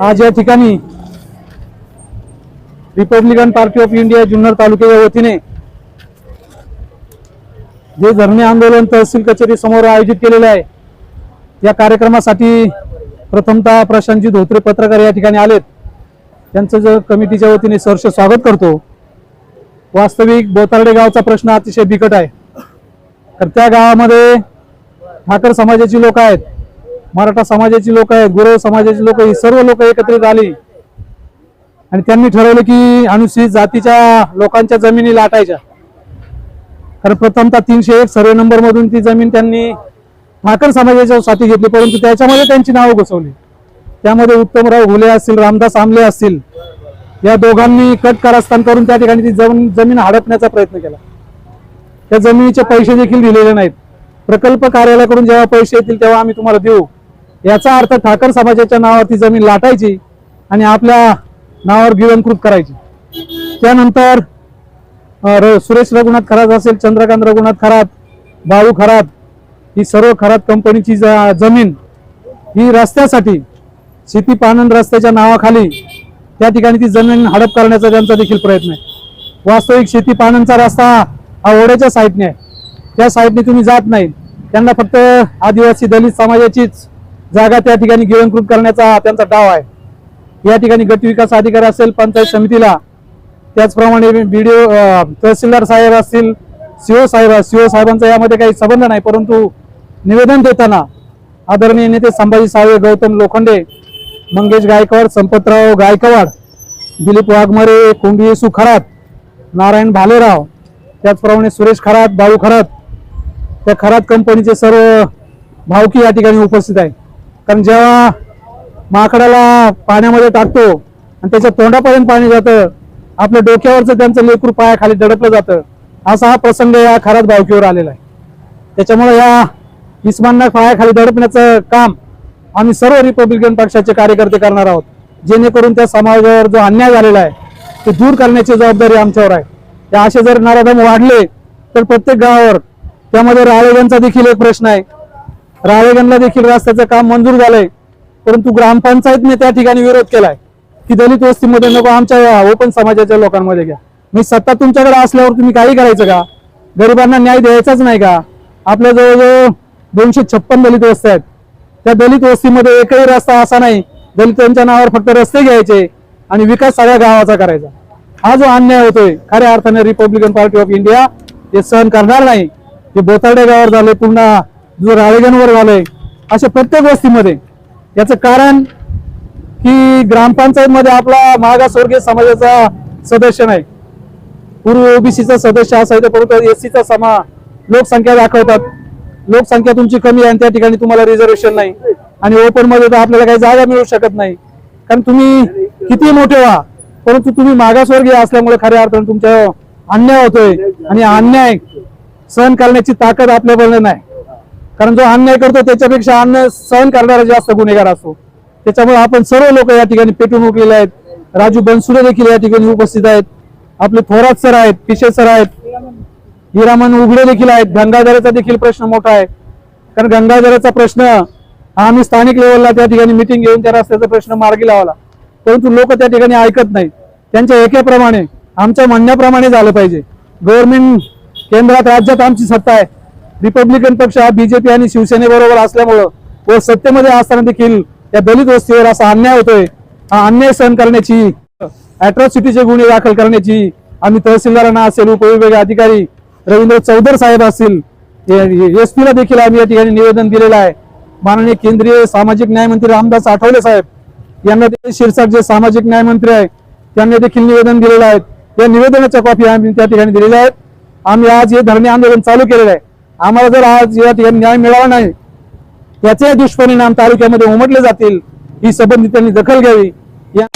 आज या ठिकाणी Republican Party of India Junnar तालुक्याच्या वतीने जे धरणे आंदोलन तहसील कचेरी समोर आयोजित केलेले आहे या कार्यक्रमासाठी प्रथमतः प्रशांतजी धोत्रे पत्रकार या ठिकाणी आलेत. त्यांचं जर कमिटीच्या वतीने सहर्ष स्वागत करतो. वास्तविक बोतारडे गावचा प्रश्न अतिशय बिकट आहे. तर त्या गावामध्ये ठाकर समाजाची लोक आहेत. मराठा समाजाची लोक आहेत गुरव समाजाची लोक ही सर्व लोक एकत्रित आली. आणि त्यांनी ठरवलं की अनुसूचित जातीच्या लोकांच्या जमिनी लाटायच्या. कारण प्रथमतः तीनशे एक सर्वे नंबर मधून ती जमीन त्यांनी ठाकर समाजाच्या साथी घेतली परंतु त्याच्यामध्ये त्यांची नावं घुसवली. त्यामध्ये उत्तमराव घुले असतील रामदास आमले असतील या दोघांनी कट कारस्थान करून त्या ठिकाणी ती जमीन जमीन हडपण्याचा प्रयत्न केला. त्या जमिनीचे पैसे देखील दिलेले नाहीत. प्रकल्प कार्यालयाकडून जेव्हा पैसे येतील तेव्हा आम्ही तुम्हाला देऊ. याचा अर्थ ठाकर समाजाच्या नावावर ती जमीन लाटायची आणि आपल्या नावावर गिरणकृत करायची. त्यानंतर र- सुरेश रघुनाथ खरात असेल चंद्रकांत रघुनाथ खरात बाळू खरात ही सर्व खरात कंपनीची जमीन ही रस्त्यासाठी शेती पानंद रस्त्याच्या नावाखाली त्या ठिकाणी ती जमीन हडप करण्याचा त्यांचा देखील प्रयत्न आहे. वास्तविक शेती पानंदचा रस्ता हा ओढ्याच्या साईडने आहे. त्या साईडने तुम्ही जात नाही. त्यांना फक्त आदिवासी दलित समाजाचीच जागा त्या ठिकाणी गिळंकृत करण्याचा त्यांचा डाव आहे. या ठिकाणी गटविकास अधिकारी असेल पंचायत समितीला. त्याचप्रमाणे बीडीओ तहसीलदार साहेब असतील सीओ साहेब सीओ साहेबांचा यामध्ये काही संबंध नाही परंतु निवेदन देताना आदरणीय नेते संभाजी साळवे गौतम लोखंडे मंगेश गायकवाड संपतराव गायकवाड दिलीप वाघमारे कुंभी येसू खरात नारायण भालेराव त्याचप्रमाणे सुरेश खरात बाळू खरात त्या खरात कंपनीचे सर्व भावकी या ठिकाणी उपस्थित आहे कारण जेव्हा माकडाला पाण्यामध्ये टाकतो आणि त्याच्या तोंडापर्यंत पाणी जातं आपल्या डोक्यावरचं त्यांचं लेकरू पायाखाली दडपलं जातं. असा हा प्रसंग या खरात भावकीवर आलेला आहे. त्याच्यामुळे या इस्मानना पायाखाली दडपण्याचं काम आम्ही सर्व रिपब्लिकन पक्षाचे कार्यकर्ते करणार आहोत. जेणेकरून त्या समाजावर जो अन्याय झालेला आहे ते दूर करण्याची जबाबदारी आमच्यावर आहे. त्या असे जर नराधम वाढले तर प्रत्येक गावावर त्यामध्ये राळेगांचा देखील एक प्रश्न आहे. राळेगणला देखील रस्त्याचं काम मंजूर झालंय. परंतु ग्रामपंचायतने त्या ठिकाणी विरोध केलाय. की दलित वस्तीमध्ये नको आमच्या ओपन समाजाच्या लोकांमध्ये घ्या. मी सत्ता तुमच्याकडे असल्यावर तुम्ही काही करायचं का? गरिबांना न्याय द्यायचाच नाही का? आपल्या जवळजवळ दोनशे छप्पन दलित वस्त्या आहेत. त्या दलित वस्तीमध्ये एकही रस्ता असा नाही दलितांच्या नावावर फक्त रस्ते घ्यायचे आणि विकास सगळ्या गावाचा करायचा. हा जो अन्याय होतोय खऱ्या अर्थाने रिपब्लिकन पार्टी ऑफ इंडिया हे सहन करणार नाही. हे बोताडे गावावर झाले पुन्हा जो राळेगणवर झालंय अशा प्रत्येक वस्तीमध्ये याचं कारण की ग्रामपंचायत मध्ये आपला मागासवर्गीय समाजाचा सदस्य नाही. पूर्व ओबीसीचा सदस्य असायचा परंतु एससीचा समा लोकसंख्या दाखवतात. लोकसंख्या तुमची कमी आहे आणि त्या ठिकाणी तुम्हाला रिझर्वेशन नाही. आणि ओपनमध्ये तर आपल्याला काही जागा मिळू शकत नाही. कारण तुम्ही किती मोठे व्हा परंतु तुम्ही मागासवर्गीय असल्यामुळे खऱ्या अर्थाने तुमच्या अन्याय होतोय. आणि अन्याय सहन करण्याची ताकद आपल्याबरोबर नाही. कारण जो अन्याय करतो त्याच्यापेक्षा अन्याय सहन करणारा जास्त गुन्हेगार असतो. त्याच्यामुळे आपण सर्व लोक या ठिकाणी पेटून उठलेले आहेत. राजू बनसुडे देखील या ठिकाणी उपस्थित आहेत. आपले थोरात सर आहेत पिशे सर आहेत. हिरामन उघडे देखील आहेत. गंगाधराचा देखील प्रश्न मोठा आहे. कारण गंगाधराचा प्रश्न हा आम्ही स्थानिक लेवलला त्या ठिकाणी मिटिंग घेऊन त्या रस्त्याचा प्रश्न मार्गी लावला. परंतु लोक त्या ठिकाणी ऐकत नाही त्यांच्या एकेप्रमाणे आमच्या म्हणण्याप्रमाणे झालं पाहिजे. गव्हर्नमेंट केंद्रात राज्यात आमची सत्ता आहे. रिपब्लिकन पक्ष हा बीजेपी आणि शिवसेनेबरोबर असल्यामुळं व सत्तेमध्ये असताना देखील या दलित वस्तीवर असा अन्याय होतोय. हा अन्याय सहन करण्याची अॅट्रॉसिटीचे गुन्हे दाखल करण्याची आम्ही तहसीलदारांना असेल उपविभागीय अधिकारी रवींद्र चौधर साहेब असतील एस ला देखील आम्ही या ठिकाणी निवेदन दिलेलं आहे. माननीय केंद्रीय सामाजिक न्याय मंत्री रामदास आठवले साहेब यांना देखील शिरसाट जे सामाजिक न्याय मंत्री आहे त्यांनी देखील निवेदन दिलेलं आहे. या निवेदनाच्या कॉपी आम्ही त्या ठिकाणी दिलेल्या आहेत. आम्ही आज हे धरणे आंदोलन चालू केलेलं आहे. आम्हाला जर आज या ठिकाणी न्याय मिळाला नाही याचे दुष्परिणाम तालुक्यामध्ये उमटले जातील ही संबंधितांनी दखल घ्यावी. या